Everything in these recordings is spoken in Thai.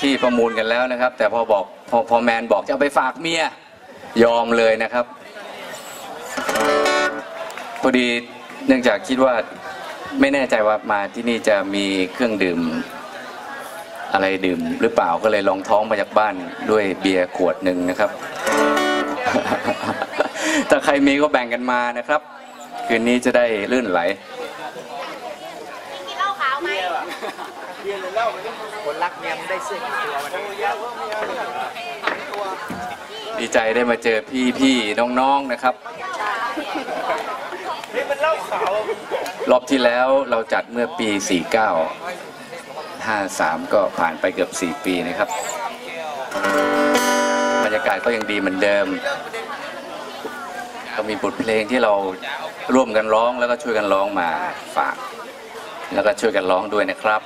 ที่ประมูลกันแล้วนะครับ แต่พอบอกพอพอแมนบอกจะเอาไปฝากเมียยอมเลยนะครับพอดีเนื่องจากคิดว่าไม่แน่ใจว่ามาที่นี่จะมีเครื่องดื่ม อะไรดื่มหรือเปล่าก็เลยลองท้องมาจากบ้านด้วยเบียร์ขวดหนึ่งนะครับ ถ้าใครมีก็แบ่งกันมานะครับ คืนนี้จะได้ลื่นไหลกินเหล้าขาวไหมคนรั กเมียมได้เสื้อกี่ตัวมันดีใจได้มาเจอพี่พี่น้องๆนะครับนี่มันเล้าขาวรอบที่แล้วเราจัดเมื่อปี 49 53 ก็ผ่านไปเกือบ 4 ปีนะครับ บรรยากาศก็ยังดีเหมือนเดิม ก็มีบทเพลงที่เราร่วมกันร้องแล้วก็ช่วยกันร้องมาฝาก แล้วก็ช่วยกันร้องด้วยนะครับ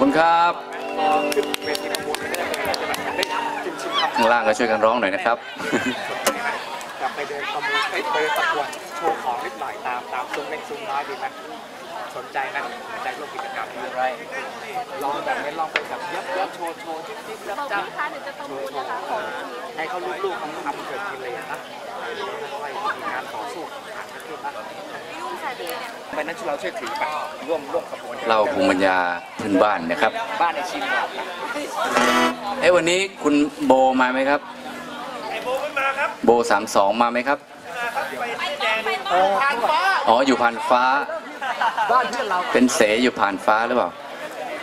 คุณครับข้างล่างก็ช่วยกันร้องหน่อยนะครับกลับไปเดินประมูลไปเดินประกวดโชว์ของนิดหน่อยตามตามซุ้มเล็กซุ้มน้อยดีไหมสนใจนะสนใจร่วมกิจกรรมนี้ไรลองแบบนี้ลองไปแบบยับยับโชว์โชว์จิ๊บจิ๊บยับจับพี่คะหนูจะประมูลนะคะของพี่ให้เขาลูกๆเขาทำเกิดกินเลยนะค่อยๆมีการต่อสู้ผ่านประเทศนะยุ่ง ใส่พี่เนี่ยไปนั้นเราช่วยถือไปร่วมร่วมขบวนเราภูมิปัญญาพื้นบ้านนะครับบ้านในชีวิตเราเอ้ยวันนี้คุณโบมาไหมครับโบสามสองมาไหมครับอ๋ออยู่ผ่านฟ้าบ้านเพื่อนเราเป็นเสอยู่ผ่านฟ้าหรือเปล่า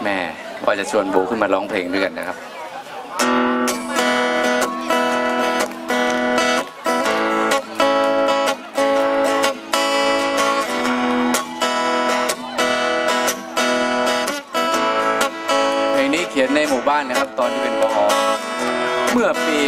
แม่ว่าจะชวนโบขึ้นมาร้องเพลงด้วยกันนะครับ บ้านนะครับ ตอนที่เป็นพอเมื่อปี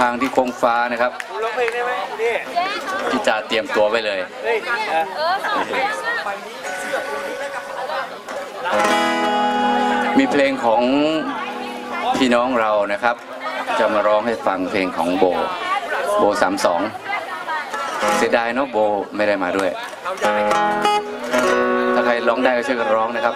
ทางที่โค้งฟ้านะครับร้องเพลงได้ไหมนี่พี่จ่าเตรียมตัวไว้เลยเฮ้ยมีเพลงของพี่น้องเรานะครับ จะมาร้องให้ฟังเพลงของโบ โบสามสองเสียดายเนาะโบไม่ได้มาด้วย ถ้าใครร้องได้ก็ช่วยกันร้องนะครับ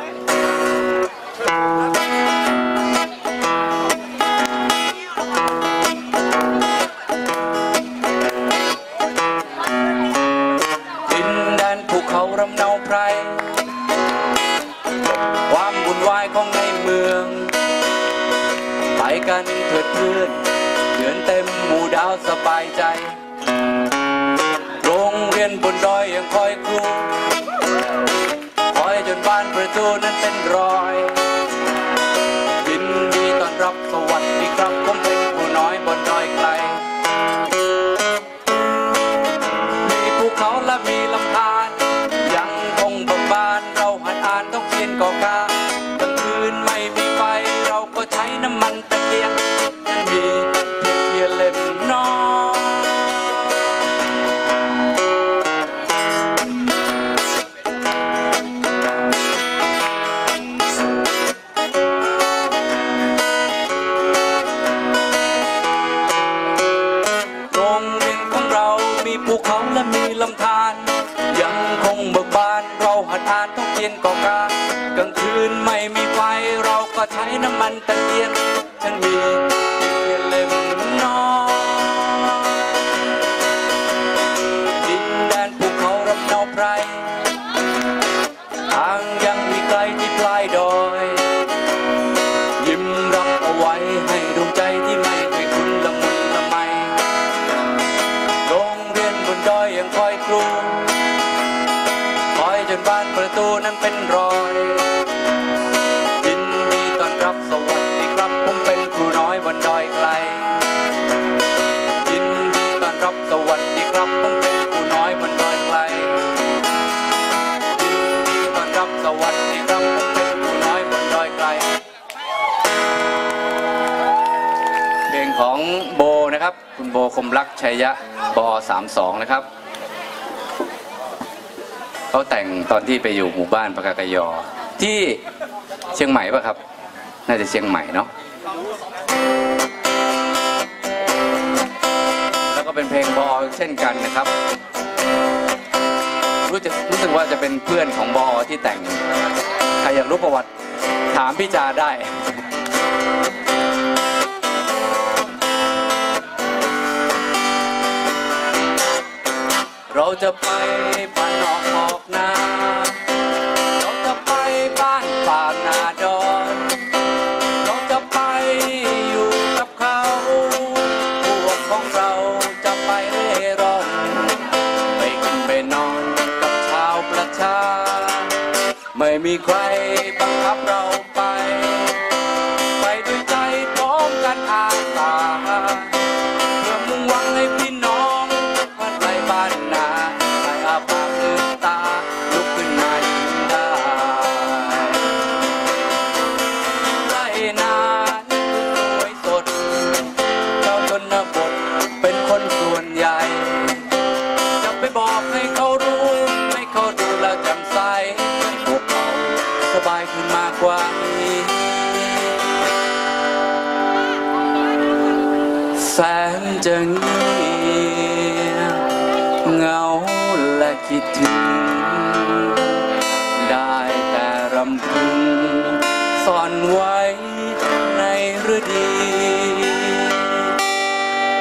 รำเนาไพร ความบุญวายของในเมือง ไปกันเถิดเพื่อนเดือนเต็มหมู่ดาวสบายใจ โรงเรียนบนดอยยังคอยครูคอยจนบ้านประตูนั้นเป็นรอย ดอยยังคอยครูคอยจนบ้านประตูนั้นเป็นรอยยินดีต้อนรับสวัสดีครับผมเป็นครูน้อยบนดอยไกลยินดีต้อนรับสวัสดีครับผมเป็นครูน้อยบนดอยไกลยินดีต้อนรับสวัสดีครับผมเป็นครูน้อยบนดอยไกลเพลงของโบนะครับ คุณโบคมรักชัยยะ ปอสามส32 นะครับ เขาแต่งตอนที่ไปอยู่หมู่บ้านปากากยอ ที่เชียงใหม่ปะครับ น่าจะเชียงใหม่เนาะแล้วก็เป็นเพลงบอเช่นกันนะครับ รู้จะรู้สึกว่าจะเป็นเพื่อนของบอที่แต่ง ใครอยากรู้ประวัติถามพี่จาได้ จะไปบ้านนอกหอกนา เราจะไปบ้านป่านาดอน เราจะไปอยู่กับเขาพวกของเราจะไปเร่ร่อน ไปกินไปนอนกับชาวประชา ไม่มีใคร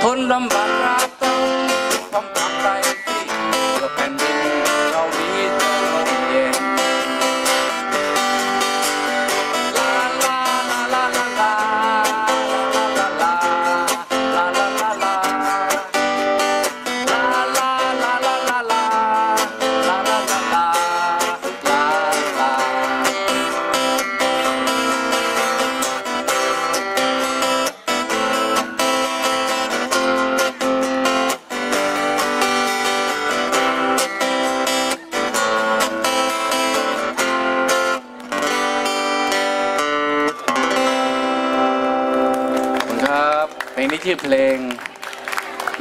por la embarrada, ชื่อเพลง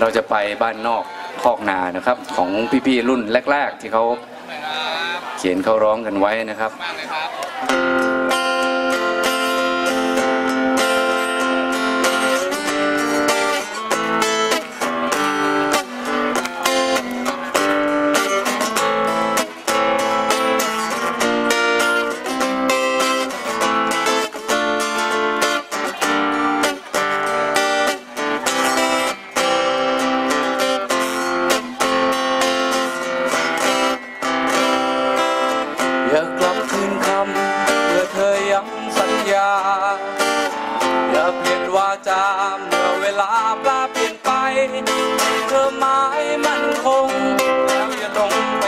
เราจะไปบ้านนอกคอกนานะครับ ของพี่ๆรุ่นแรก ๆ ที่เขาเขียนเขาร้องกันไว้นะครับ เมื่อเวลาปลาเปลี่ยนไปเธอหมายมันคงแล้วอย่าลง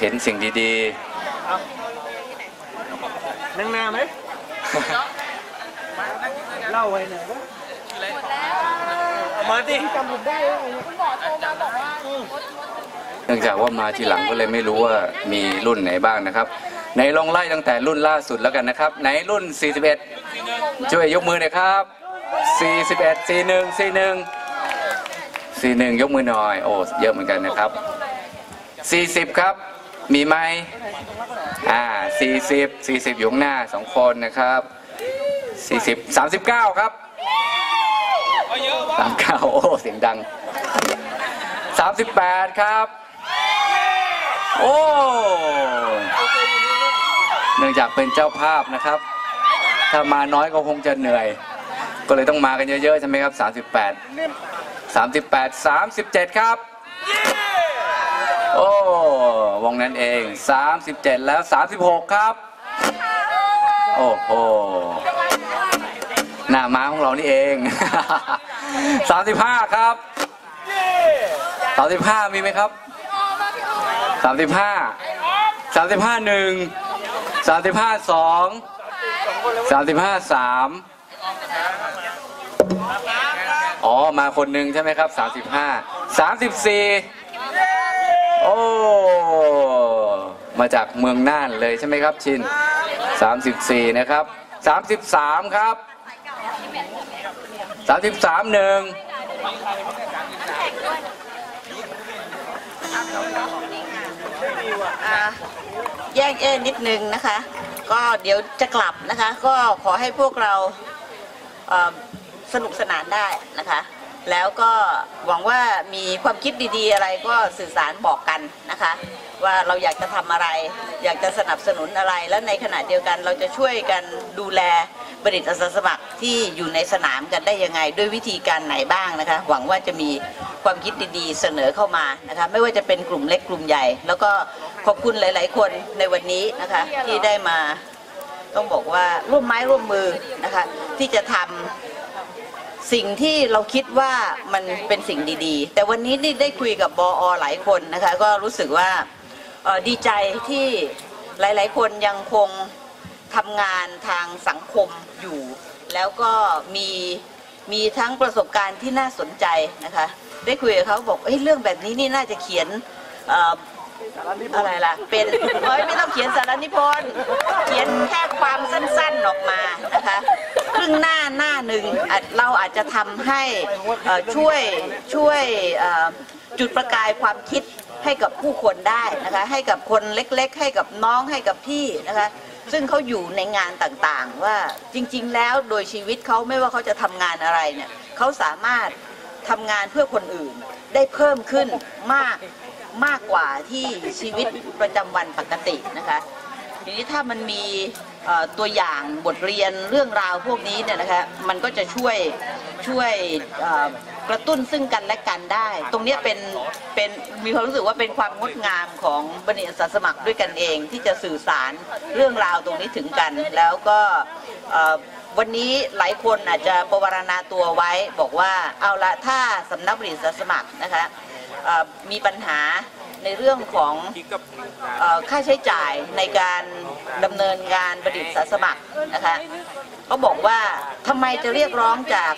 เห็นสิ่งดีนั่งหน้าไหมเล่าไว้หน่อยว่าเอามาดิจำผมได้ว่าคุณหมอโทรมาบอกว่าๆเนื่องจากว่ามาทีหลังก็เลยไม่รู้ว่ามีรุ่นไหนบ้างนะครับไหนลองไล่ตั้งแต่รุ่นล่าสุดแล้วกันนะครับ ไหนรุ่น 41 ช่วยยกมือหน่อยครับ 41 41 41 41 ยกมือหน่อย โอ้ เยอะเหมือนกันนะครับ 40 ครับ มีไหมอ่า40 40อยู่ข้างหน้าสองคนนะครับ40 39ครับ39โอ้เสียงดัง38ครับโอ้เนื่องจากเป็นเจ้าภาพนะครับ ถ้ามาน้อยก็คงจะเหนื่อย ก็เลยต้องมากันเยอะๆใช่ไหมครับ 38 38 37 ครับ โอ้ วงนั้นเอง 37 แล้ว 36 ครับ โอ้โห หน้าม้าของเรานี่เอง 35 ครับ 35 มีไหมครับ 35 35หนึ่ง35สอง35สามอ๋อ มาคนหนึ่งใช่ไหมครับ 35 34 โอ้ มาจากเมืองน่านเลยใช่ไหมครับชิน 34 นะครับ 33 ครับ 33หนึ่งแยกเอ้นิดนึงนะคะ ก็เดี๋ยวจะกลับนะคะ ก็ขอให้พวกเราสนุกสนานได้นะคะ แล้วก็หวังว่ามีความคิดดีๆอะไรก็สื่อสารบอกกันนะคะ ว่าเราอยากจะทำอะไร อยากจะสนับสนุนอะไร และในขณะเดียวกันเราจะช่วยกันดูแลบัณฑิตอาสาสมัครที่อยู่ในสนามกันได้ยังไง ด้วยวิธีการไหนบ้างนะคะ หวังว่าจะมีความคิดดีๆเสนอเข้ามานะคะ ไม่ว่าจะเป็นกลุ่มเล็กกลุ่มใหญ่ แล้วก็ขอบคุณหลาย ๆ คนในวันนี้นะคะ ที่ได้มาต้องบอกว่าร่วมไม้ร่วมมือนะคะ ที่จะทำ สิ่งที่เราคิดว่ามันเป็นสิ่งดีๆ แต่วันนี้ได้คุยกับบออหลายคนนะคะ ก็รู้สึกว่าดีใจที่หลายๆ คนยังคงทำงานทางสังคมอยู่ แล้วก็มีมีทั้งประสบการณ์ที่น่าสนใจนะคะ ได้คุยกับเขาบอกเเรื่องแบบนี้นี่น่าจะเขียน อะไรล่ะ เป็นเฮ้ยไม่ต้องเขียนสารนิพนธ์เขียนแค่ความสั้นๆออกมานะคะครึ่งหน้าหน้าหนึ่งเราอาจจะทำให้ช่วยช่วยจุดประกายความคิดให้กับผู้คนได้นะคะให้กับคนเล็กๆ ให้กับน้องให้กับพี่นะคะซึ่งเขาอยู่ในงานต่างๆ ว่าจริงๆ แล้วโดยชีวิตเขาไม่ว่าเขาจะทำงานอะไรเนี่ยเขาสามารถทำงานเพื่อคนอื่นได้เพิ่มขึ้นมาก มากกว่าที่ชีวิตประจำวันปกตินะคะทีนี้ถ้ามันมีตัวอย่างบทเรียนเรื่องราวพวกนี้เนี่ยนะคะมันก็จะช่วยช่วยกระตุ้นซึ่งกันและกันได้ ตรงนี้เป็นเป็นมีความรู้สึกว่าเป็นความงดงามของบัณฑิตอาสาสมัครด้วยกันเอง ที่จะสื่อสารเรื่องราวตรงนี้ถึงกัน แล้วก็วันนี้หลายคนอาจจะประวารณาตัวไว้บอกว่าเอาละถ้าสำนักบัณฑิตอาสาสมัครนะคะ มีปัญหาในเรื่องของค่าใช้จ่ายในการดำเนินงานประดิษฐ์สมัครนะคะเขาบอกว่าทำไมจะเรียกร้องจาก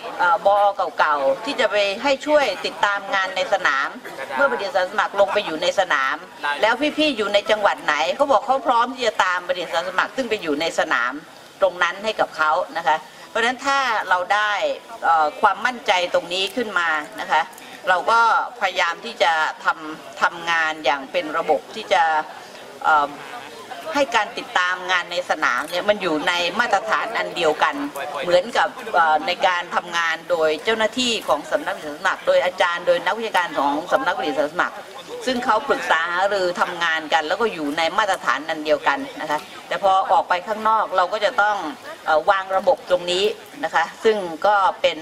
บอเก่าๆ ที่จะไปให้ช่วยติดตามงานในสนาม เมื่อประดิษฐ์สมัครลงไปอยู่ในสนาม แล้วพี่ๆอยู่ในจังหวัดไหนเขาบอกเขาพร้อมที่จะตามประดิษฐ์สมัครซึ่งไปอยู่ในสนามตรงนั้นให้กับเขานะคะ เพราะฉะนั้นถ้าเราได้ความมั่นใจตรงนี้ขึ้นมานะคะ เราก็พยายามที่จะทำทำงานอย่างเป็นระบบที่จะให้การติดตามงานในสนามเนี่ยมันอยู่ในมาตรฐานอันเดียวกัน เหมือนกับในการทำงานโดยเจ้าหน้าที่ของสำนักวิทยาสมัครโดยอาจารย์โดยนักวิชาการของสำนักวิทยาสมัครซึ่งเขาปรึกษาหารือทำงานกัน แล้วก็อยู่ในมาตรฐานอันเดียวกันนะคะแต่พอออกไปข้างนอกเราก็จะต้องอวางระบบตรงนี้นะคะ ซึ่งก็เป็น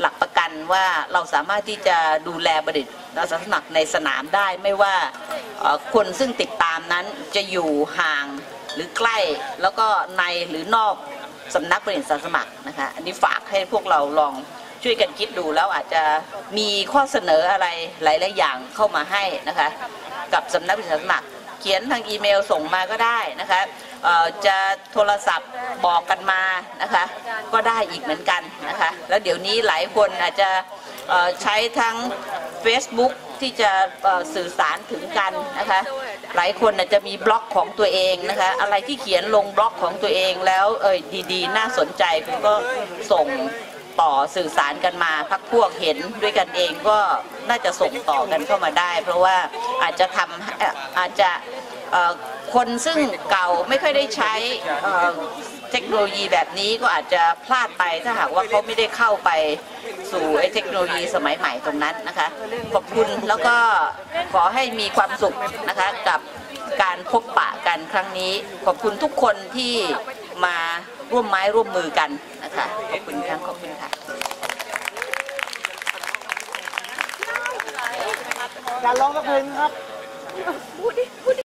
หลักประกันว่าเราสามารถที่จะดูแลบดิตอาสาสมัครในสนามได้ไม่ว่าคนซึ่งติดตามนั้นจะอยู่ห่างหรือใกล้แล้วก็ในหรือนอกสำนักบริษัทสมัครนะคะอันนี้ฝากให้พวกเราลองช่วยกันคิดดูแล้วอาจจะมีข้อเสนออะไรหลายๆอย่างเข้ามาให้นะคะ กับสำนักบริษัทสมัคร เขียนทางอีเมลส่งมาก็ได้นะคะ จะโทรศัพท์บอกกันมานะคะ ก็ได้อีกเหมือนกันนะคะ แล้วเดี๋ยวนี้หลายคนอาจจะใช้ทั้ง Facebook ที่จะสื่อสารถึงกันนะคะ หลายคนอาจจะมีบล็อกของตัวเองนะคะ อะไรที่เขียนลงบล็อกของตัวเองแล้วเออดีๆ น่าสนใจคุณก็ส่งต่อสื่อสารกันมาพักพวกเห็นด้วยกันเองก็น่าจะส่งต่อกันเข้ามาได้ เพราะว่าอาจจะทำอาจจะ คนซึ่งเก่าไม่ค่อยได้ใช้เทคโนโลยีแบบนี้ก็อาจจะพลาดไปถ้าหากว่าเขาไม่ได้เข้าไปสู่ไอ้เทคโนโลยีสมัยใหม่ตรงนั้นนะคะ ขอบคุณแล้วก็ขอให้มีความสุขนะคะกับการพบปะกันครั้งนี้ ขอบคุณทุกคนที่มาร่วมไม้ร่วมมือกันนะคะขอบคุณครั้งขอบคุณค่ะการร้องสักเพลงครับพูดดิพูด